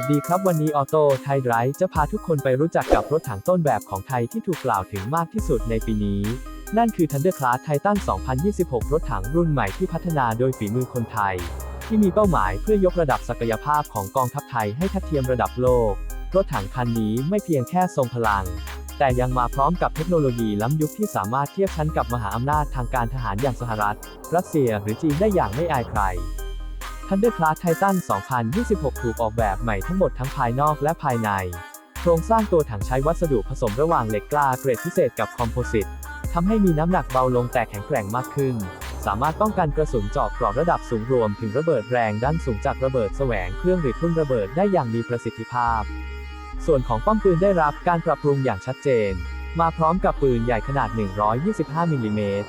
วัสดีครับ วันนี้ออโต้ไทยไรจะพาทุกคนไปรู้จักกับรถถังต้นแบบของไทยที่ถูกกล่าวถึงมากที่สุดในปีนี้ นั่นคือ Thunder Class Titan 2026 รถถังรุ่นใหม่ที่พัฒนาโดยฝีมือคนไทย ที่มีเป้าหมายเพื่อยกระดับศักยภาพของกองทัพไทยให้ทัดเทียมระดับโลก รถถังคันนี้ไม่เพียงแค่ทรงพลัง แต่ยังมาพร้อมกับเทคโนโลยีล้ำยุคที่สามารถเทียบชั้นกับมหาอำนาจทางการทหารอย่างสหรัฐ รัสเซียหรือจีนได้อย่างไม่อายใคร Thunder Class Titan 2026 ถูกออกแบบใหม่ทั้งหมดทั้งภายนอกและภายใน โครงสร้างตัวถังใช้วัสดุผสมระหว่างเหล็กกล้าเกรดพิเศษกับคอมโพสิตทำให้มีน้ำหนักเบาลงแต่แข็งแกร่งมากขึ้น สามารถป้องกันกระสุนเจาะเกราะระดับสูงรวมถึงระเบิดแรงด้านสูงจากระเบิดแสวงเครื่องหรือทุ่นระเบิดได้อย่างมีประสิทธิภาพ ส่วนของป้อมปืนได้รับการปรับปรุงอย่างชัดเจน มาพร้อมกับปืนใหญ่ขนาด 125มิลลิเมตร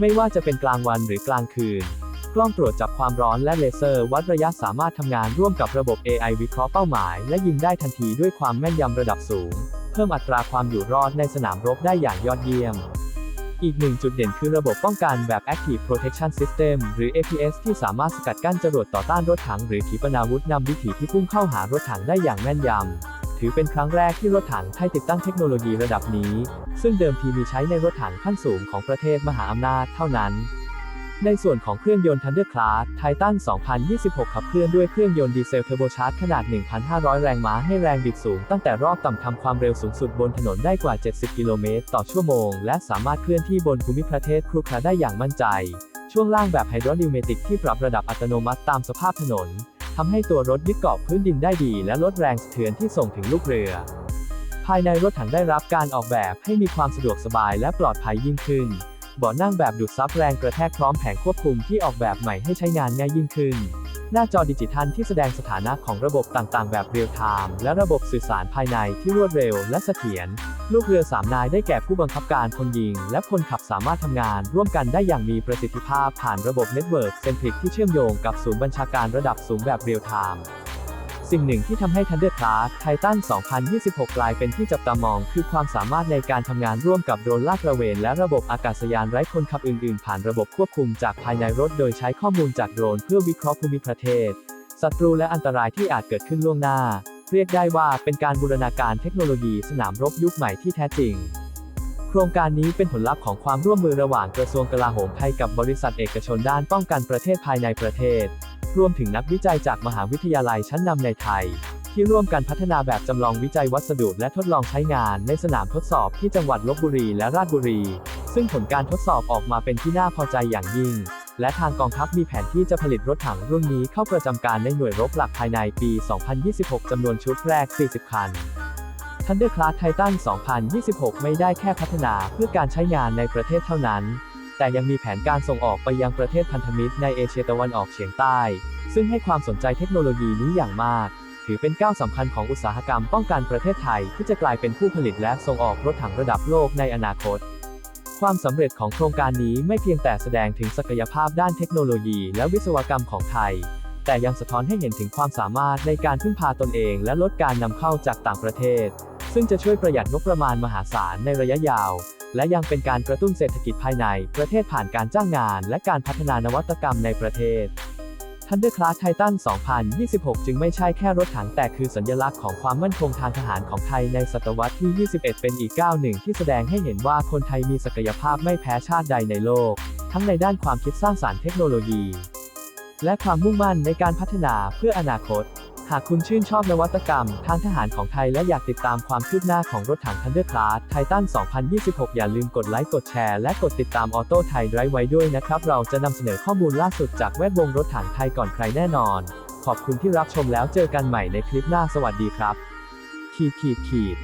ไม่ว่าจะเป็นกลางวันหรือกลางคืน กล้องตรวจจับความร้อนและเลเซอร์วัดระยะสามารถทำงานร่วมกับระบบ AI วิเคราะห์เป้าหมาย และยิงได้ทันทีด้วยความแม่นยำระดับสูง เพิ่มอัตราความอยู่รอดในสนามรบได้อย่างยอดเยี่ยมอีกหนึ่งจุดเด่นคือระบบป้องกันแบบ Active Protection System หรือ APS ที่สามารถสกัดกั้นจรวดต่อต้านรถถังหรือขีปนาวุธนำวิถีที่พุ่งเข้าหารถถังได้อย่างแม่นยำ ถือเป็นครั้งแรกที่รถถังไทยติดตั้งเทคโนโลยีระดับนี้ ซึ่งเดิมทีมีใช้ในรถถังขั้นสูงของประเทศมหาอำนาจเท่านั้น ในส่วนของเครื่องยนต์ Thunder Class Titan 2026 ขับเคลื่อนด้วยเครื่องยนต์ดีเซลเทอร์โบชาร์จขนาด 1,500 แรงม้าให้แรงบิดสูงตั้งแต่รอบต่ำทำความเร็วสูงสุดบนถนนได้กว่า 70 กิโลเมตรต่อชั่วโมง และสามารถเคลื่อนที่บนภูมิประเทศครุขระได้อย่างมั่นใจ ช่วงล่างแบบไฮดรอลิวเมติกที่ปรับระดับอัตโนมัติตามสภาพถนน ทำให้ตัวรถยึดเกาะพื้นดินได้ดีและลดแรงสะเทือนที่ส่งถึงลูกเรือ ภายในรถถังได้รับการออกแบบให้มีความสะดวกสบายและปลอดภัยยิ่งขึ้นเบาะนั่งแบบดูดซับแรงกระแทกพร้อมแผงควบคุมที่ออกแบบใหม่ให้ใช้งานง่ายยิ่งขึ้น หน้าจอดิจิทัลที่แสดงสถานะของระบบต่างๆ แบบเรียลไทม์และระบบสื่อสารภายในที่รวดเร็วและเสถียร ลูกเรือสามนายได้แก่ผู้บังคับการคนยิง และคนขับสามารถทำงาน ร่วมกันได้อย่างมีประสิทธิภาพผ่านระบบเน็ตเวิร์กเซนทริกที่เชื่อมโยงกับศูนย์บัญชาการระดับสูงแบบเรียลไทม์ สิ่งหนึ่งที่ทำให้ Thunder Class Titan 2026 กลายเป็นที่จับตามอง คือความสามารถในการทำงานร่วมกับโดรนลาดตระเวน และระบบอากาศยานไร้คนขับอื่นๆ ผ่านระบบควบคุมจากภายในรถโดยใช้ข้อมูลจากโดรนเพื่อวิเคราะห์ภูมิประเทศ ศัตรูและอันตรายที่อาจเกิดขึ้นล่วงหน้า เรียกได้ว่าเป็นการบูรณาการเทคโนโลยีสนามรบยุคใหม่ที่แท้จริงโครงการนี้เป็นผลลัพธ์ของความร่วมมือระหว่างกระทรวงกลาโหมไทยกับบริษัทเอกชนด้านป้องกันประเทศภายในประเทศ รวมถึงนักวิจัยจากมหาวิทยาลัยชั้นนำในไทย ที่ร่วมกันพัฒนาแบบจำลองวิจัยวัสดุและทดลองใช้งานในสนามทดสอบที่จังหวัดลบบุรีและราชบุรี ซึ่งผลการทดสอบออกมาเป็นที่น่าพอใจอย่างยิ่ง และทางกองทัพมีแผนที่จะผลิตรถถังรุ่นนี้เข้าประจำการในหน่วยรบหลักภายในปี 2026จำนวนชุดแรก 40 คัน Thunder Class Titan 2026 ไม่ได้แค่พัฒนาเพื่อการใช้งานในประเทศเท่านั้น แต่ยังมีแผนการส่งออกไปยังประเทศพันธมิตรในเอเชียตะวันออกเฉียงใต้ ซึ่งให้ความสนใจเทคโนโลยีนี้อย่างมาก ถือเป็นก้าวสำคัญของอุตสาหกรรมป้องกันประเทศไทยที่จะกลายเป็นผู้ผลิตและส่งออกรถถังระดับโลกในอนาคต ความสำเร็จของโครงการนี้ไม่เพียงแต่แสดงถึงศักยภาพด้านเทคโนโลยีและวิศวกรรมของไทย แต่ยังสะท้อนให้เห็นถึงความสามารถในการพึ่งพาตนเอง และลดการนำเข้าจากต่างประเทศ ซึ่งจะช่วยประหยัดงบประมาณมหาศาลในระยะยาว และยังเป็นการกระตุ้นเศรษฐกิจภายใน ประเทศผ่านการจ้างงาน และการพัฒนานวัตกรรมในประเทศ Thunder Class Titan 2026 จึงไม่ใช่แค่รถถังแต่คือสัญลักษณ์ของความมั่นคงทางทหารของไทยในศตวรรษที่ 21 เป็นอีกก้าวหนึ่งที่แสดงให้เห็นว่าคนไทยมีศักยภาพไม่แพ้ชาติใดในโลก ทั้งในด้านความคิดสร้างสารรค์เทคโนโลยี และความมุ่งมั่นในการพัฒนาเพื่ออนาคต หากคุณชื่นชอบนวัตกรรม ทางทหารของไทยและอยากติดตามความคืบหน้าของรถถัง Thunder Class Titan 2026 อย่าลืมกดไลค์ กดแชร์ และกดติดตามออโต้ไทยไรไว้ด้วยนะครับ เราจะนำเสนอข้อมูลล่าสุดจากแวดวงรถถังไทยก่อนใครแน่นอน ขอบคุณที่รับชมแล้วเจอกันใหม่ในคลิปหน้าสวัสดีครับ ขีดขีดขีด